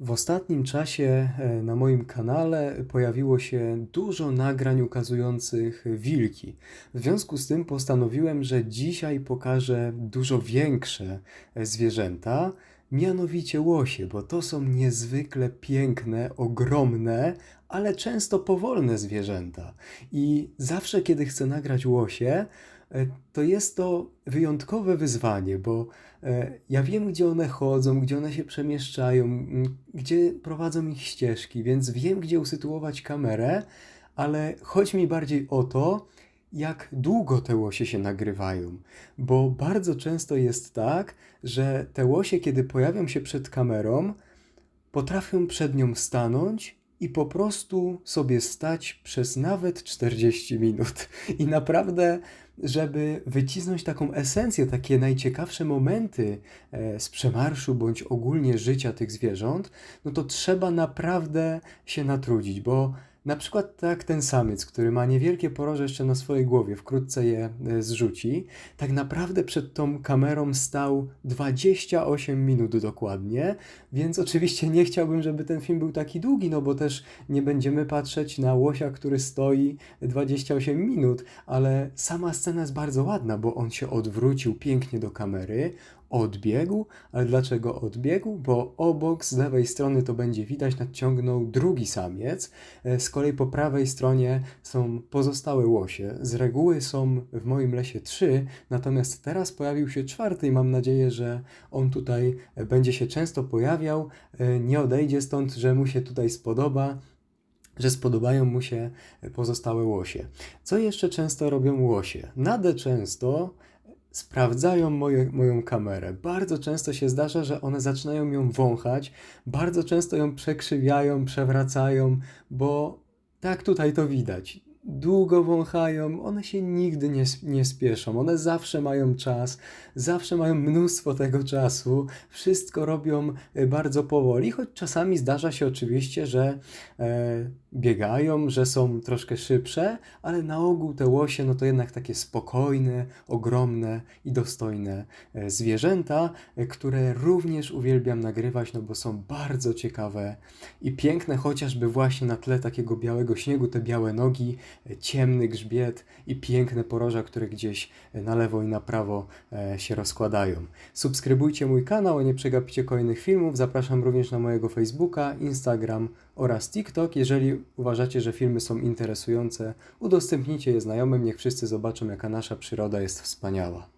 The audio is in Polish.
W ostatnim czasie e, na moim kanale pojawiło się dużo nagrań ukazujących wilki. W związku z tym postanowiłem, że dzisiaj pokażę dużo większe e, zwierzęta, mianowicie łosie, bo to są niezwykle piękne, ogromne, ale często powolne zwierzęta. I zawsze, kiedy chcę nagrać łosie, to jest to wyjątkowe wyzwanie, bo e, ja wiem, gdzie one chodzą, gdzie one się przemieszczają, gdzie prowadzą ich ścieżki, więc wiem, gdzie usytuować kamerę, ale chodzi mi bardziej o to, jak długo te łosie się nagrywają, bo bardzo często jest tak, że te łosie, kiedy pojawią się przed kamerą, potrafią przed nią stanąć i po prostu sobie stać przez nawet 40 minut. I naprawdę, żeby wycisnąć taką esencję, takie najciekawsze momenty e, z przemarszu bądź ogólnie życia tych zwierząt, no to trzeba naprawdę się natrudzić, bo na przykład tak ten samiec, który ma niewielkie poroże jeszcze na swojej głowie, wkrótce je e, zrzuci, tak naprawdę przed tą kamerą stał 28 minut dokładnie, więc oczywiście nie chciałbym, żeby ten film był taki długi, no bo też nie będziemy patrzeć na łosia, który stoi 28 minut, ale sama scena jest bardzo ładna, bo on się odwrócił pięknie do kamery, odbiegł, ale dlaczego odbiegł? Bo obok z lewej strony to będzie widać nadciągnął drugi samiec, e, z kolei po prawej stronie są pozostałe łosie. Z reguły są w moim lesie trzy, natomiast teraz pojawił się czwarty i mam nadzieję, że on tutaj będzie się często pojawiał, e, nie odejdzie stąd, że mu się tutaj spodoba że spodobają mu się pozostałe łosie. Co jeszcze często robią łosie? Nade często sprawdzają moje, moją kamerę. Bardzo często się zdarza, że one zaczynają ją wąchać, bardzo często ją przekrzywiają, przewracają, bo tak tutaj to widać długo wąchają, one się nigdy nie, nie spieszą, one zawsze mają czas, zawsze mają mnóstwo tego czasu, wszystko robią e, bardzo powoli, choć czasami zdarza się oczywiście, że e, biegają, że są troszkę szybsze, ale na ogół te łosie no to jednak takie spokojne, ogromne i dostojne e, zwierzęta, e, które również uwielbiam nagrywać, no bo są bardzo ciekawe i piękne, chociażby właśnie na tle takiego białego śniegu, te białe nogi, ciemny grzbiet i piękne poroża, które gdzieś na lewo i na prawo e, się rozkładają. Subskrybujcie mój kanał, nie przegapicie kolejnych filmów. Zapraszam również na mojego Facebooka, Instagram oraz TikTok. Jeżeli uważacie, że filmy są interesujące, udostępnijcie je znajomym, niech wszyscy zobaczą, jaka nasza przyroda jest wspaniała.